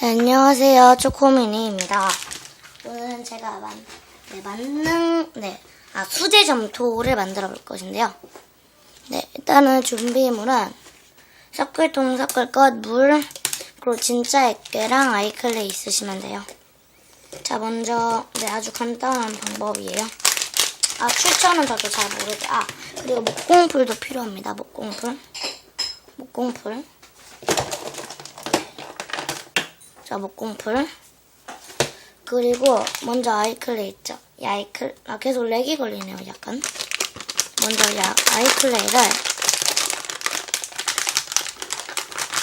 네, 안녕하세요. 초코미니입니다. 오늘은 제가 만, 네, 만능, 네, 아, 수제 점토를 만들어 볼 것인데요. 네, 일단은 준비물은 섞을통 섞을 것, 물, 그리고 진짜 액괴랑 아이클레이 있으시면 돼요. 자, 먼저, 네, 아주 간단한 방법이에요. 아, 출처는 저도 잘 모르게, 아, 그리고 목공풀도 필요합니다. 목공풀. 목공풀. 자, 목공풀. 그리고 먼저 아이클레이 있죠. 이 아이클, 아, 계속 렉이 걸리네요, 약간. 먼저 이 아- 아이클레이를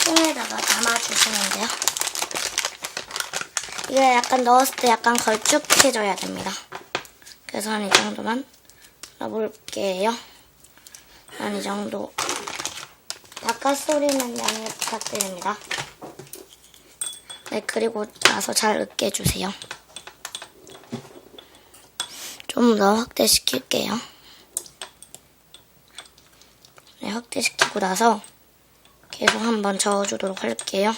통에다가 담아주시면 돼요. 이게 약간 넣었을 때 약간 걸쭉해져야 됩니다. 그래서 한 이 정도만 넣어볼게요. 한 이 정도. 바깥 소리는 양해 부탁드립니다. 네, 그리고 나서 잘 으깨주세요. 좀 더 확대시킬게요. 네, 확대시키고 나서 계속 한번 저어주도록 할게요.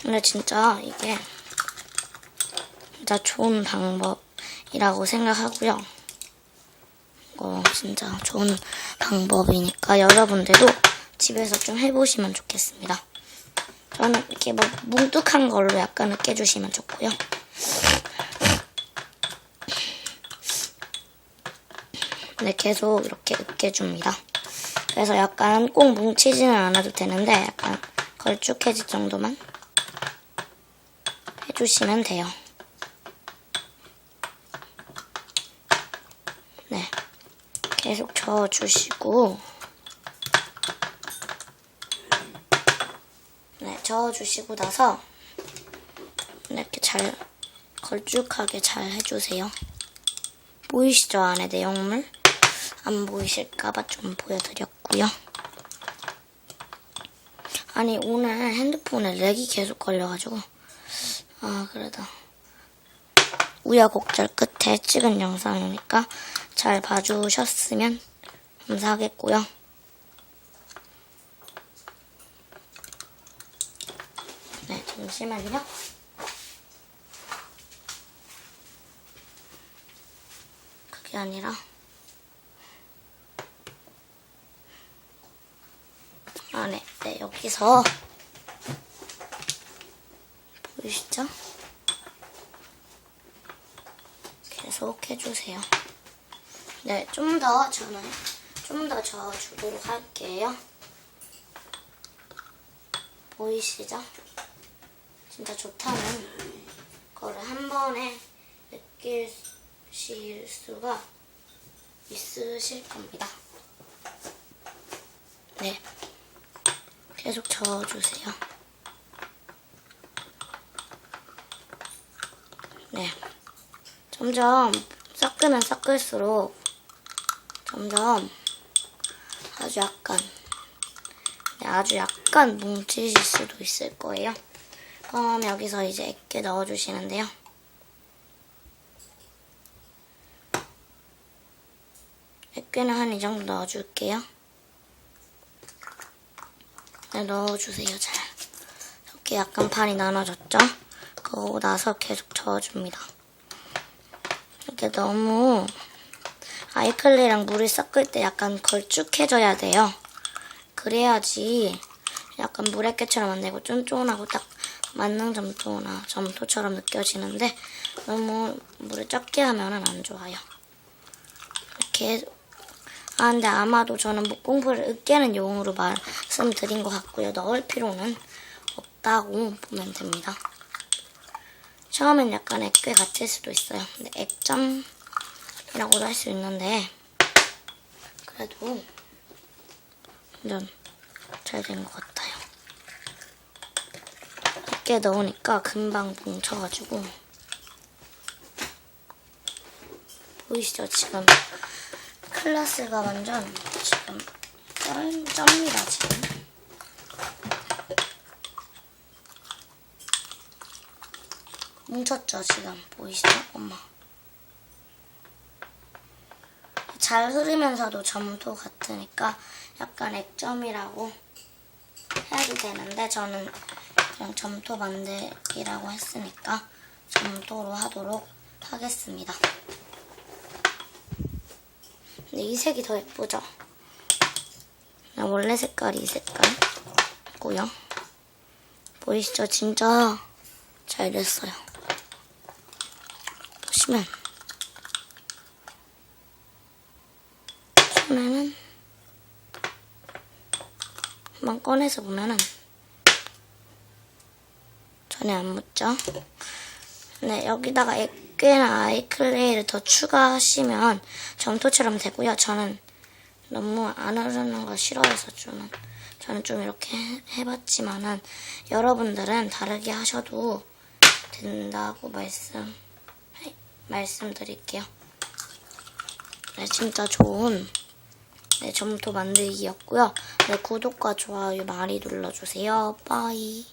근데 진짜 이게 진짜 좋은 방법이라고 생각하고요. 이거 진짜 좋은 방법이니까 여러분들도 집에서 좀 해보시면 좋겠습니다. 저는 이렇게 뭐 뭉툭한 걸로 약간 으깨주시면 좋고요. 네, 계속 이렇게 으깨줍니다. 그래서 약간 꼭 뭉치지는 않아도 되는데 약간 걸쭉해질 정도만 해주시면 돼요. 네, 계속 저어주시고 네, 저어주시고 나서 이렇게 잘 걸쭉하게 잘 해주세요. 보이시죠? 안에 내용물? 안 보이실까봐 좀 보여드렸고요. 아니 오늘 핸드폰에 렉이 계속 걸려가지고 아 그래도 우여곡절 끝에 찍은 영상이니까 잘 봐주셨으면 감사하겠고요. 네, 잠시만요. 그게 아니라 아, 네, 네, 여기서 보이시죠? 계속 해주세요. 네, 좀 더 저는 좀 더 저어주도록 할게요. 보이시죠? 진짜 좋다는 거를 한 번에 느끼실 수가 있으실 겁니다. 네. 계속 저어주세요. 네. 점점 섞으면 섞을수록 점점 아주 약간 네, 아주 약간 뭉치실 수도 있을 거예요. 그럼 여기서 이제 액게 넣어주시는데요. 액괴는 한 이 정도 넣어줄게요. 네, 넣어주세요, 잘. 이렇게 약간 반이 나눠졌죠? 그러고 나서 계속 저어줍니다. 이렇게 너무 아이클레이랑 물을 섞을 때 약간 걸쭉해져야 돼요. 그래야지 약간 물액괴처럼 안 되고 쫀쫀하고 딱 만능 점토나 점토처럼 느껴지는데 너무 물을 적게 하면은 안 좋아요. 이렇게 아 근데 아마도 저는 목공풀을 으깨는 용으로 말씀드린 것 같고요. 넣을 필요는 없다고 보면 됩니다. 처음엔 약간 액괴 같을 수도 있어요. 근데 액점이라고도 할 수 있는데 그래도 완전 잘 된 것 같아요. 액괴 넣으니까 금방 뭉쳐가지고 보이시죠? 지금 클라스가 완전 지금 쩔, 쩝니다 지금. 뭉쳤죠 지금 보이시죠? 엄마. 잘 흐르면서도 점토 같으니까 약간 액점이라고 해도 되는데 저는 그냥 점토 만들기라고 했으니까 점토로 하도록 하겠습니다. 근데 이 색이 더 예쁘죠? 원래 색깔이 이 색깔이고요. 보이시죠? 진짜 잘 됐어요. 보시면 처음에는 한번 꺼내서 보면은 전에 안 묻죠? 네, 여기다가 액괴나 아이클레이를 더 추가하시면 점토처럼 되고요. 저는 너무 안 흐르는 거 싫어해서 좀 저는 좀 이렇게 해- 해봤지만은 여러분들은 다르게 하셔도 된다고 말씀 해- 말씀드릴게요. 네, 진짜 좋은 네, 점토 만들기였고요. 네, 구독과 좋아요 많이 눌러주세요. 빠이.